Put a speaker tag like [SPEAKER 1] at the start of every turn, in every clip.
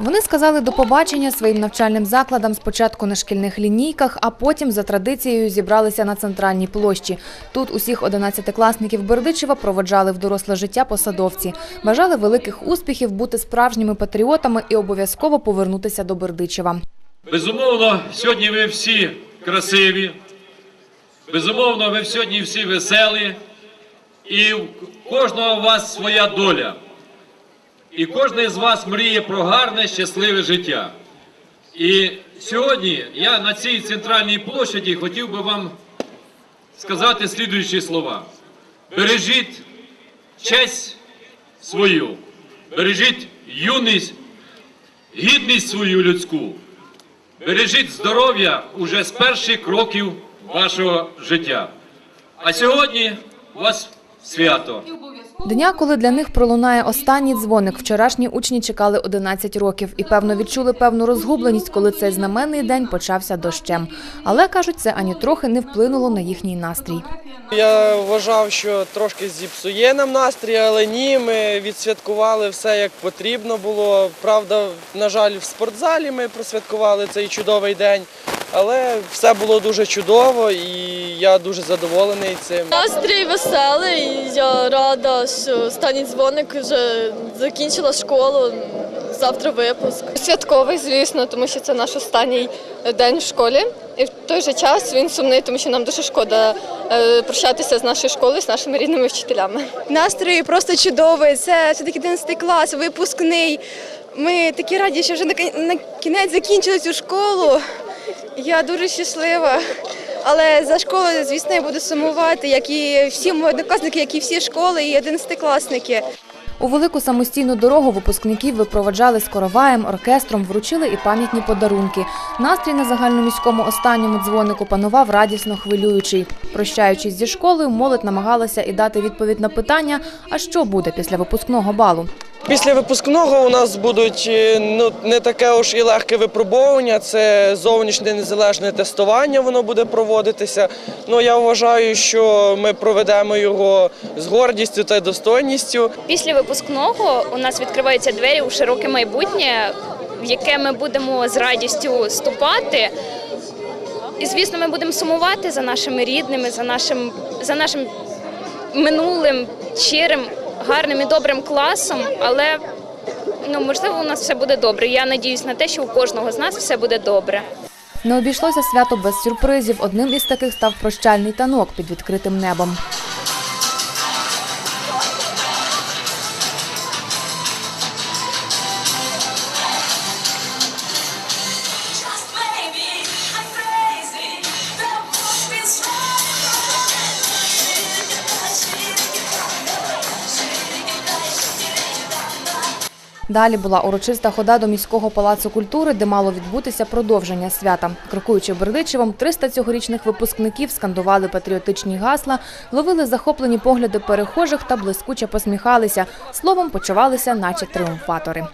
[SPEAKER 1] Вони сказали до побачення своїм навчальним закладам спочатку на шкільних лінійках, а потім за традицією зібралися на центральній площі. Тут усіх 11-класників Бердичева проводжали в доросле життя посадовці. Бажали великих успіхів, бути справжніми патріотами і обов'язково повернутися до Бердичева.
[SPEAKER 2] Безумовно, сьогодні ви всі красиві. Безумовно, ви сьогодні всі веселі. І в кожного у вас своя доля. І кожен з вас мріє про гарне, щасливе життя. І сьогодні я на цій центральній площаді хотів би вам сказати слідуючі слова. Бережіть честь свою, бережіть юність, гідність свою людську. Бережіть здоров'я уже з перших кроків вашого життя. А сьогодні вас свято.
[SPEAKER 1] Дня, коли для них пролунає останній дзвоник, вчорашні учні чекали 11 років і, певно, відчули певну розгубленість, коли цей знаменний день почався дощем. Але, кажуть, це ані трохи не вплинуло на їхній настрій.
[SPEAKER 3] Я вважав, що трошки зіпсує нам настрій, але ні, ми відсвяткували все як потрібно було. Правда, на жаль, в спортзалі ми просвяткували цей чудовий день, але все було дуже чудово і я дуже задоволений цим.
[SPEAKER 4] Настрій веселий. Я рада, що останній дзвоник вже закінчила школу. Завтра випуск. Святковий, звісно, тому що це наш останній день в школі. І в той же час він сумний, тому що нам дуже шкода е, прощатися з нашою школою, з нашими рідними вчителями.
[SPEAKER 5] Настрій просто чудовий. Це все-таки 11 клас, випускний. Ми такі раді, що вже на на кінець закінчили цю школу. Я дуже щаслива. Але за школою, звісно, я буду сумувати, як і всі мої однокласники, як і всі школи, і 11-класники.
[SPEAKER 1] У велику самостійну дорогу випускників випроводжали з короваєм, оркестром, вручили і пам'ятні подарунки. Настрій на загальноміському останньому дзвонику панував радісно хвилюючий. Прощаючись зі школою, молодь намагалася і дати відповідь на питання, а що буде після випускного балу.
[SPEAKER 3] Після випускного у нас будуть е, ну, не таке уж і легке випробовування, це зовнішнє незалежне тестування, воно буде проводитися. Ну, я вважаю, що ми проведемо його з гордістю та достойністю.
[SPEAKER 6] Після випускного у нас відкриваються двері у широке майбутнє, в яке ми будемо з радістю ступати. І, звісно, ми будемо сумувати за нашими рідними, за нашим, за нашим минулим щирим, гарним і добрим класом. Але ну, можливо, у нас все буде добре. Я надіюсь на те, що у кожного з нас все буде добре.
[SPEAKER 1] Не обійшлося свято без сюрпризів. Одним із таких став прощальний танок під відкритим небом. Далі була урочиста хода до міського палацу культури, де мало відбутися продовження свята. Крокуючи Бердичевом, 300 цьогорічних випускників скандували патріотичні гасла, ловили захоплені погляди перехожих та блискуче посміхалися. Словом, почувалися, наче триумфатори.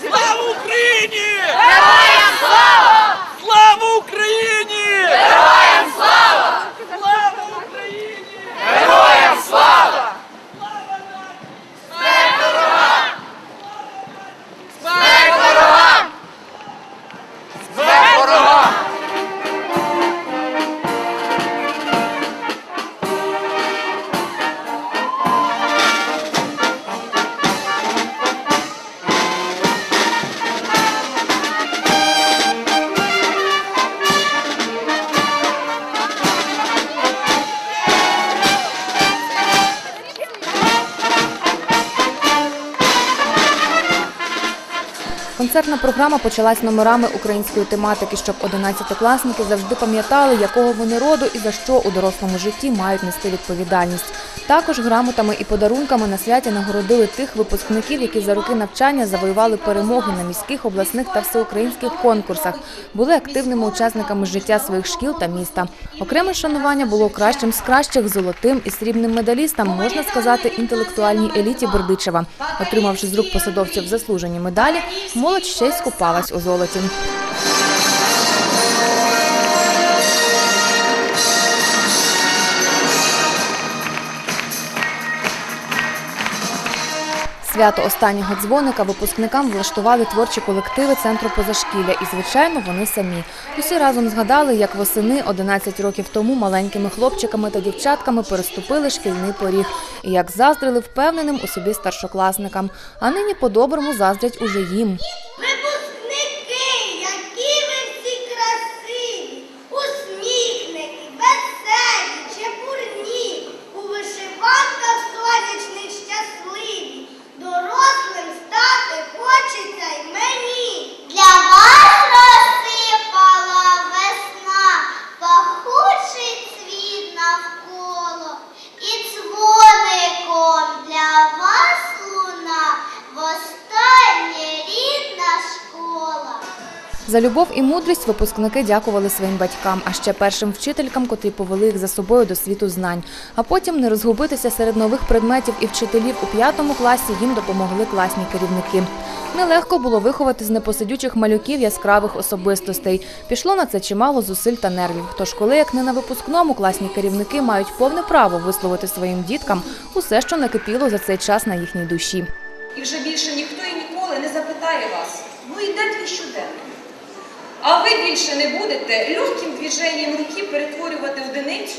[SPEAKER 7] Слава Україні! Героям слава! Слава
[SPEAKER 1] Концертна програма почалась номерами української тематики, щоб 11-класники завжди пам'ятали, якого вони роду і за що у дорослому житті мають нести відповідальність. Також грамотами і подарунками на святі нагородили тих випускників, які за роки навчання завоювали перемоги на міських, обласних та всеукраїнських конкурсах, були активними учасниками життя своїх шкіл та міста. Окреме шанування було кращим з кращих золотим і срібним медалістам, можна сказати, інтелектуальній еліті Бердичева. Отримавши з рук посадовців заслужені медалі, молодь ще й скупалась у золоті. Свято останнього дзвоника випускникам влаштували творчі колективи центру позашкілля, і звичайно, вони самі. Усі разом згадали, як восени 11 років тому маленькими хлопчиками та дівчатками переступили шкільний поріг, і як заздрили впевненим у собі старшокласникам. А нині по-доброму заздрять уже їм.
[SPEAKER 8] Випускники, які ви всі красиві, усміхнені, веселі, чепурні, у вишиванках сонячних щасливі, дорослим стати хочеться й мені. Для вас розсипала весна, пахучий цвіт навколо, і дзвоником для вас луна, востаннє рідна школа.
[SPEAKER 1] За любов і мудрість випускники дякували своїм батькам, а ще першим вчителькам, котрі повели їх за собою до світу знань. А потім не розгубитися серед нових предметів і вчителів у п'ятому класі їм допомогли класні керівники. Нелегко було виховати з непосидючих малюків яскравих особистостей. Пішло на це чимало зусиль та нервів. Тож, коли як не на випускному, класні керівники мають повне право висловити своїм діткам усе, що накипіло за цей час на їхній душі.
[SPEAKER 9] І вже більше ніхто і ніколи не запитає вас, ну і де твій щоденник? А ви більше не будете легким движенням руки перетворювати одиницю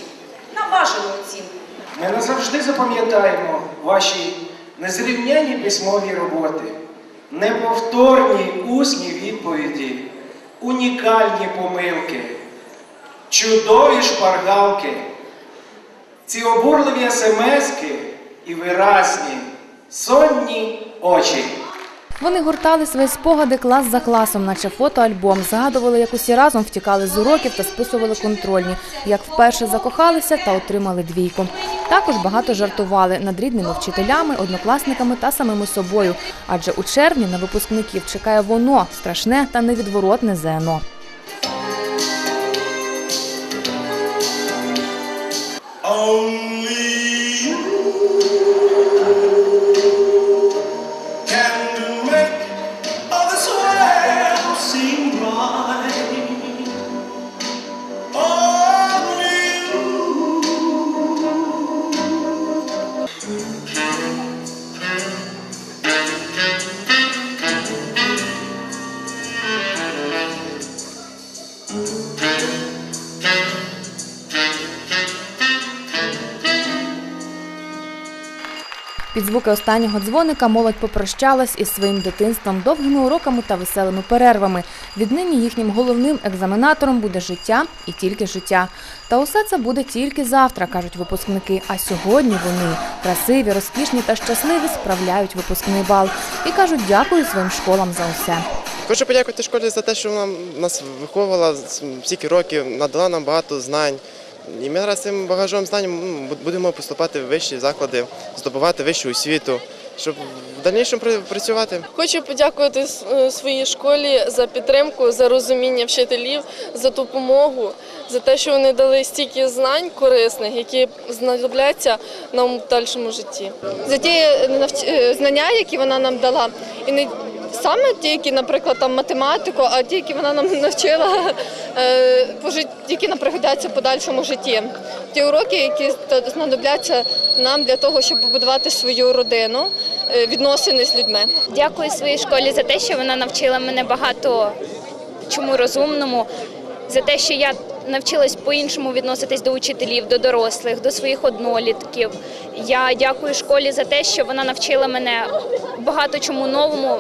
[SPEAKER 9] на бажану оцінку.
[SPEAKER 10] Ми назавжди запам'ятаємо ваші незрівняні письмові роботи, неповторні усні відповіді, унікальні помилки, чудові шпаргалки, ці обурливі смски і виразні, сонні очі.
[SPEAKER 1] Вони гуртали свої спогади клас за класом, наче фотоальбом, згадували, як усі разом втікали з уроків та списували контрольні, як вперше закохалися та отримали двійку. Також багато жартували над рідними вчителями, однокласниками та самими собою. Адже у червні на випускників чекає воно страшне та невідворотне ЗНО.
[SPEAKER 10] Only
[SPEAKER 1] Під звуки останнього дзвоника молодь попрощалась із своїм дитинством довгими уроками та веселими перервами. Віднині їхнім головним екзаменатором буде життя і тільки життя. Та усе це буде тільки завтра, кажуть випускники. А сьогодні вони красиві, розкішні та щасливі справляють випускний бал і кажуть дякую своїм школам за усе.
[SPEAKER 11] Хочу подякувати школі за те, що вона нас виховувала стільки років, надала нам багато знань. І ми зараз цим багажом знань ну, будемо поступати в вищі заклади, здобувати вищу освіту, щоб в дальнішому пр- працювати.
[SPEAKER 4] Хочу подякувати е, своїй школі за підтримку, за розуміння вчителів, за допомогу, за те, що вони дали стільки знань корисних, які знадобляться нам в дальшому житті. За ті е, е, знання, які вона нам дала, і не саме ті, які, наприклад, там математику, а ті, які вона нам навчила, е, які нам пригодяться в подальшому житті. Ті уроки, які знадобляться нам для того, щоб побудувати свою родину, е, відносини з людьми.
[SPEAKER 6] Дякую своїй школі за те, що вона навчила мене багато чому розумному, за те, що я навчилась по-іншому відноситись до учителів, до дорослих, до своїх однолітків. Я дякую школі за те, що вона навчила мене багато чому новому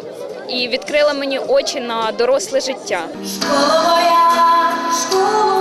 [SPEAKER 6] і відкрила мені очі на доросле життя.
[SPEAKER 12] Школа моя, школа